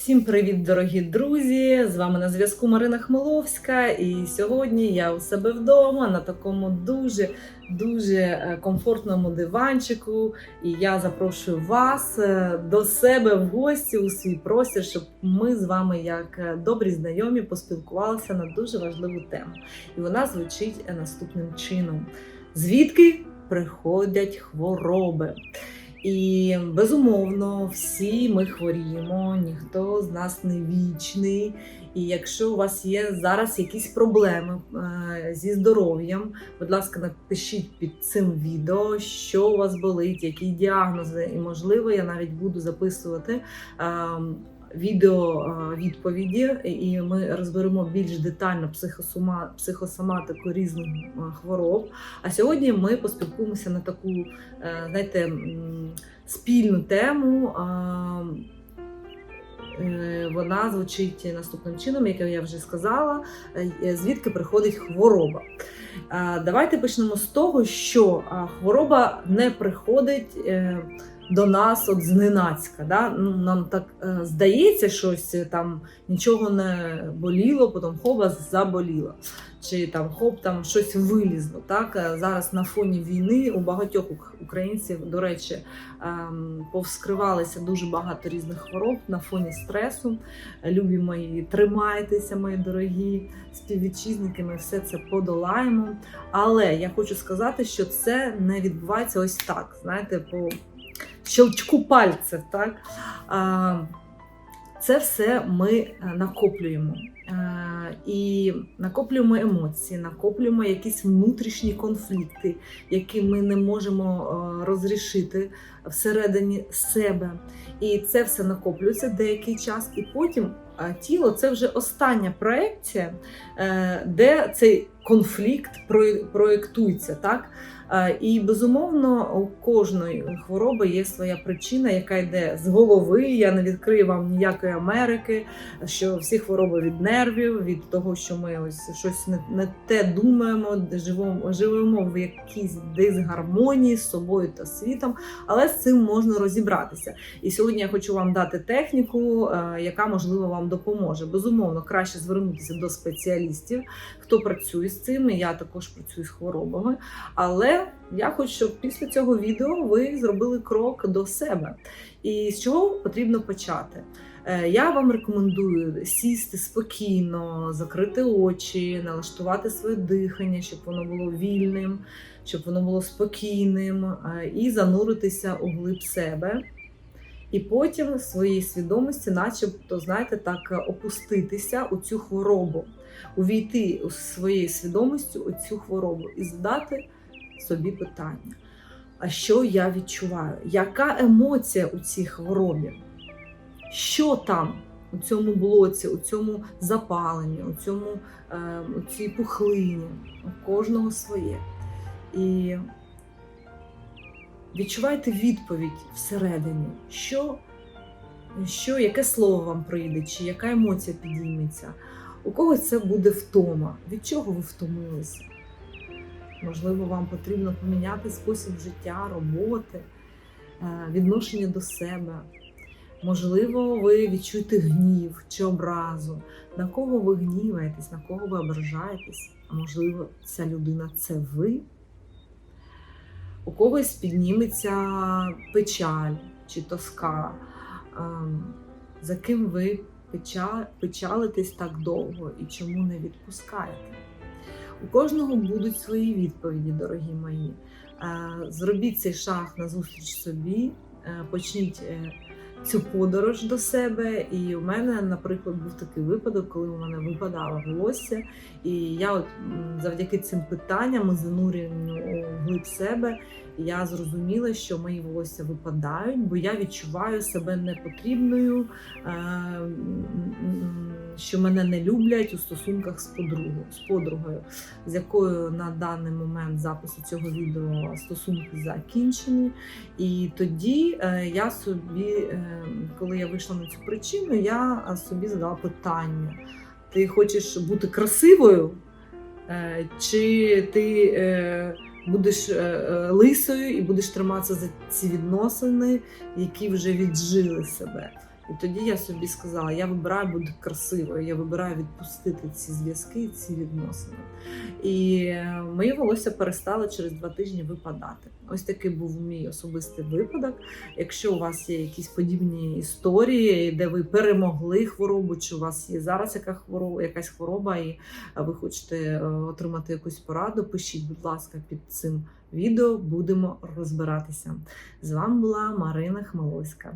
Всім привіт, дорогі друзі! З вами на зв'язку Марина Хмеловська. І сьогодні я у себе вдома на такому дуже дуже е, комфортному диванчику. І я запрошую вас е, до себе в гості у свій простір, щоб ми з вами, як е, добрі знайомі, поспілкувалися на дуже важливу тему. І вона звучить наступним чином: звідки приходять хвороби? І безумовно, всі ми хворіємо, ніхто з нас не вічний. І якщо у вас є зараз якісь проблеми е, зі здоров'ям, будь ласка, напишіть під цим відео, що у вас болить, які діагнози, і можливо, я навіть буду записувати. Відео е, відповіді, і ми розберемо більш детально психосома, психосоматику різних е, хвороб. А сьогодні ми поспілкуємося на таку, е, знаєте, спільну тему. Вона звучить наступним чином, як я вже сказала, звідки приходить хвороба. Давайте почнемо з того, що хвороба не приходить е, до нас от зненацька. Да? Ну, нам так е, здається, щось е, там нічого не боліло, потім хоба заболіло. Чи там хоп, там щось вилізло. Так зараз на фоні війни у багатьох українців, до речі, ем, повскривалися дуже багато різних хвороб на фоні стресу. Любі мої, тримайтеся, мої дорогі співвітчизники. Ми все це подолаємо. Але я хочу сказати, що це не відбувається ось так. Знаєте, по щелчку пальців. Так? Це все ми е, накоплюємо. І накоплюємо емоції, накоплюємо якісь внутрішні конфлікти, які ми не можемо е, розрішити всередині себе. І це все накоплюється деякий час, і потім е, тіло це вже остання проекція, е, де цей конфлікт проєктується. Так? І безумовно у кожної хвороби є своя причина, яка йде з голови. Я не відкрию вам ніякої Америки, що всі хвороби від нервів, від того, що ми ось щось не, не те думаємо, живемо, живемо в якійсь дисгармонії з собою та світом, але з цим можна розібратися. І сьогодні я хочу вам дати техніку, е, яка можливо вам допоможе. Безумовно, краще звернутися до спеціалістів, хто працює з цим. Я також працюю з хворобами. Але я хочу, щоб після цього відео ви зробили крок до себе. І з чого потрібно почати? Е, Я вам рекомендую сісти спокійно, закрити очі, налаштувати своє дихання, щоб воно було вільним, щоб воно було спокійним, е, і зануритися у глиб себе. І потім в своїй свідомості, начебто, знаєте, так е, опуститися у цю хворобу, увійти у своєю свідомістю у цю хворобу і задати собі питання: а що я відчуваю? Яка емоція у цій хворобі? Що там у цьому блоці, у цьому запаленні, у цьому е, у цій пухлині? У кожного своє. І відчувайте відповідь всередині, що, що, яке слово вам прийде, чи яка емоція підійметься. У когось це буде втома. Від чого ви втомилися? Можливо, вам потрібно поміняти спосіб життя, роботи, е, відношення до себе. Можливо, ви відчуєте гнів чи образу. На кого ви гніваєтесь, на кого ви ображаєтесь? А можливо, ця людина це ви? У когось підніметься печаль чи тоска, ем, за ким ви печалитесь так довго і чому не відпускаєте. У кожного будуть свої відповіді, дорогі мої. Е, Зробіть цей шаг назустріч собі, е, почніть е, цю подорож до себе. І у мене, наприклад, був такий випадок, коли у мене випадало волосся. І я от завдяки цим питанням і зануренню глиб себе я зрозуміла, що мої волосся випадають, бо я відчуваю себе непотрібною, е, що мене не люблять у стосунках з подругою, з подругою, з якою на даний момент запису цього відео стосунки закінчені. І тоді е, я собі, е, коли я вийшла на цю причину, я е, собі задала питання: ти хочеш бути красивою? Е, Чи ти е, будеш лисою і будеш триматися за ці відносини, які вже віджили себе? І тоді я собі сказала: я вибираю бути красивою, я вибираю відпустити ці зв'язки, ці відносини. І мої волосся перестали через два тижні випадати. Ось такий був мій особистий випадок. Якщо у вас є якісь подібні історії, де ви перемогли хворобу, чи у вас є зараз яка хвороба, якась хвороба, і ви хочете е, отримати якусь пораду, пишіть, будь ласка, під цим відео будемо розбиратися. З вами була Марина Хмеловська.